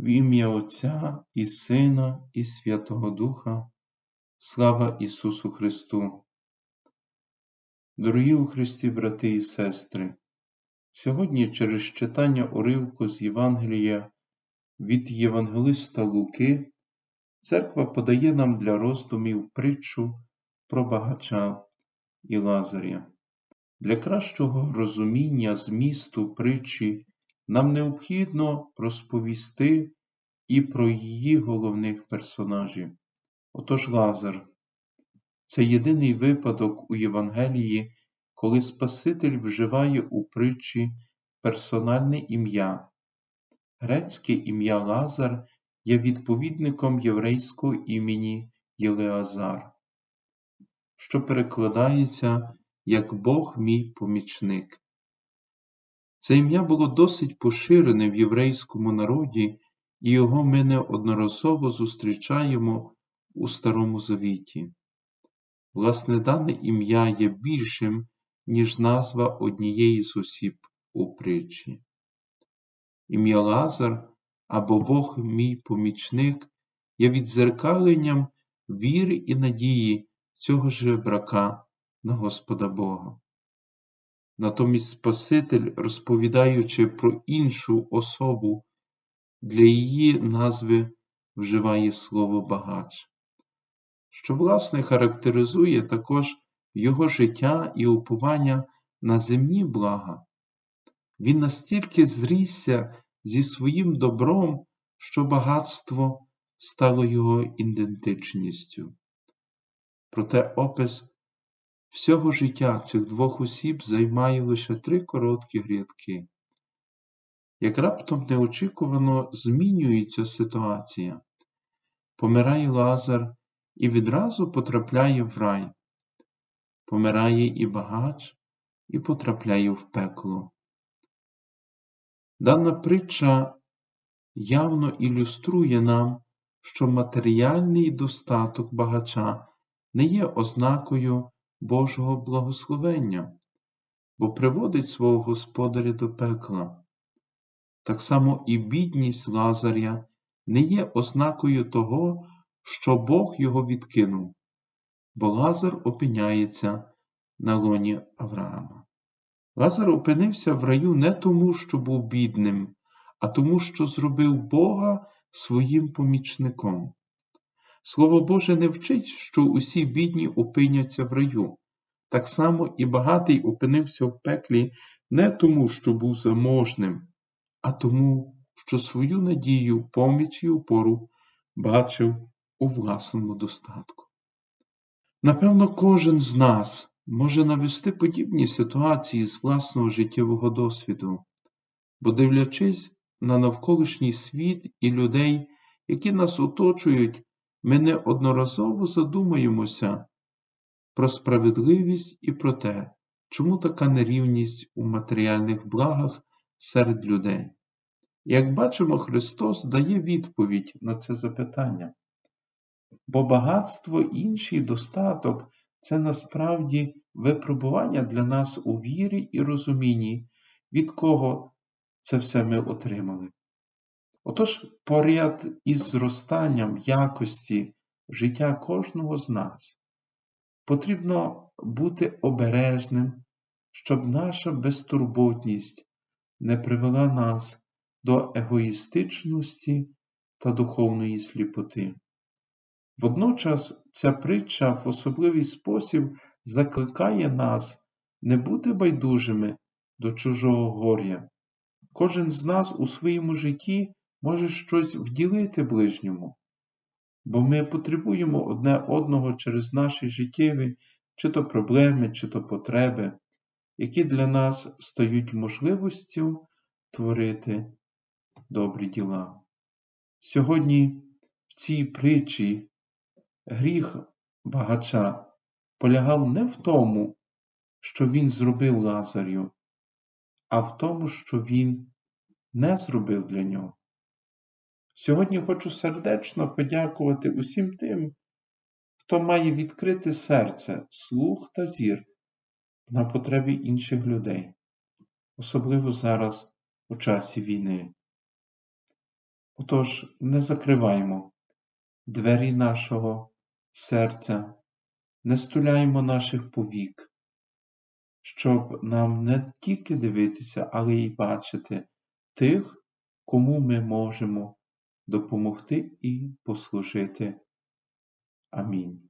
В ім'я Отця і Сина, і Святого Духа, слава Ісусу Христу. Дорогі у Христі, брати і сестри, сьогодні через читання уривку з Євангелія від Євангелиста Луки, церква подає нам для роздумів притчу про багача і Лазаря. Для кращого розуміння змісту притчі нам необхідно розповісти і про її головних персонажів. Отож Лазар це єдиний випадок у Євангелії, коли Спаситель вживає у притчі персональне ім'я. Грецьке ім'я Лазар є відповідником єврейського імені Єлеазар, що перекладається як Бог мій помічник. Це ім'я було досить поширене в єврейському народі, і його ми неодноразово зустрічаємо у Старому Завіті. Власне, дане ім'я є більшим, ніж назва однієї з осіб у притчі. Ім'я Лазар або Бог мій помічник є відзеркаленням віри і надії цього жебрака на Господа Бога. Натомість Спаситель, розповідаючи про іншу особу, для її назви вживає слово багач, що, власне, характеризує також його життя і упування на земні блага. Він настільки зрісся зі своїм добром, що багатство стало його ідентичністю. Проте опис Всього життя цих двох осіб займає лише три короткі рядки. Як раптом неочікувано змінюється ситуація, помирає Лазар і відразу потрапляє в рай, помирає і багач, і потрапляє в пекло. Дана притча явно ілюструє нам, що матеріальний достаток багача не є ознакою Божого благословення, бо приводить свого господаря до пекла. Так само і бідність Лазаря не є ознакою того, що Бог його відкинув, бо Лазар опиняється на лоні Авраама. Лазар опинився в раю не тому, що був бідним, а тому, що зробив Бога своїм помічником. Слово Боже не вчить, що усі бідні опиняться в раю. Так само і багатий опинився в пеклі не тому, що був заможним, а тому, що свою надію, поміч і опору бачив у власному достатку. Напевно, кожен з нас може навести подібні ситуації з власного життєвого досвіду, бо, дивлячись на навколишній світ і людей, які нас оточують, ми неодноразово задумаємося про справедливість і про те, чому така нерівність у матеріальних благах серед людей. Як бачимо, Христос дає відповідь на це запитання. Бо багатство інший достаток це насправді випробування для нас у вірі і розумінні, від кого це все ми отримали. Отож, поряд із зростанням якості життя кожного з нас потрібно бути обережним, щоб наша безтурботність не привела нас до егоїстичності та духовної сліпоти. Водночас ця притча в особливий спосіб закликає нас не бути байдужими до чужого горя. Кожен з нас у своєму житті може щось вділити ближньому, бо ми потребуємо одне одного через наші життєві чи то проблеми, чи то потреби, які для нас стають можливістю творити добрі діла. Сьогодні в цій притчі гріх багача полягав не в тому, що він зробив Лазарю, а в тому, що він не зробив для нього. Сьогодні хочу сердечно подякувати усім тим, хто має відкрите серце, слух та зір на потребі інших людей, особливо зараз у часі війни. Отож, не закриваймо двері нашого серця, не стуляймо наших повік, щоб нам не тільки дивитися, але й бачити тих, кому ми можемо допомогти і послужити. Амінь.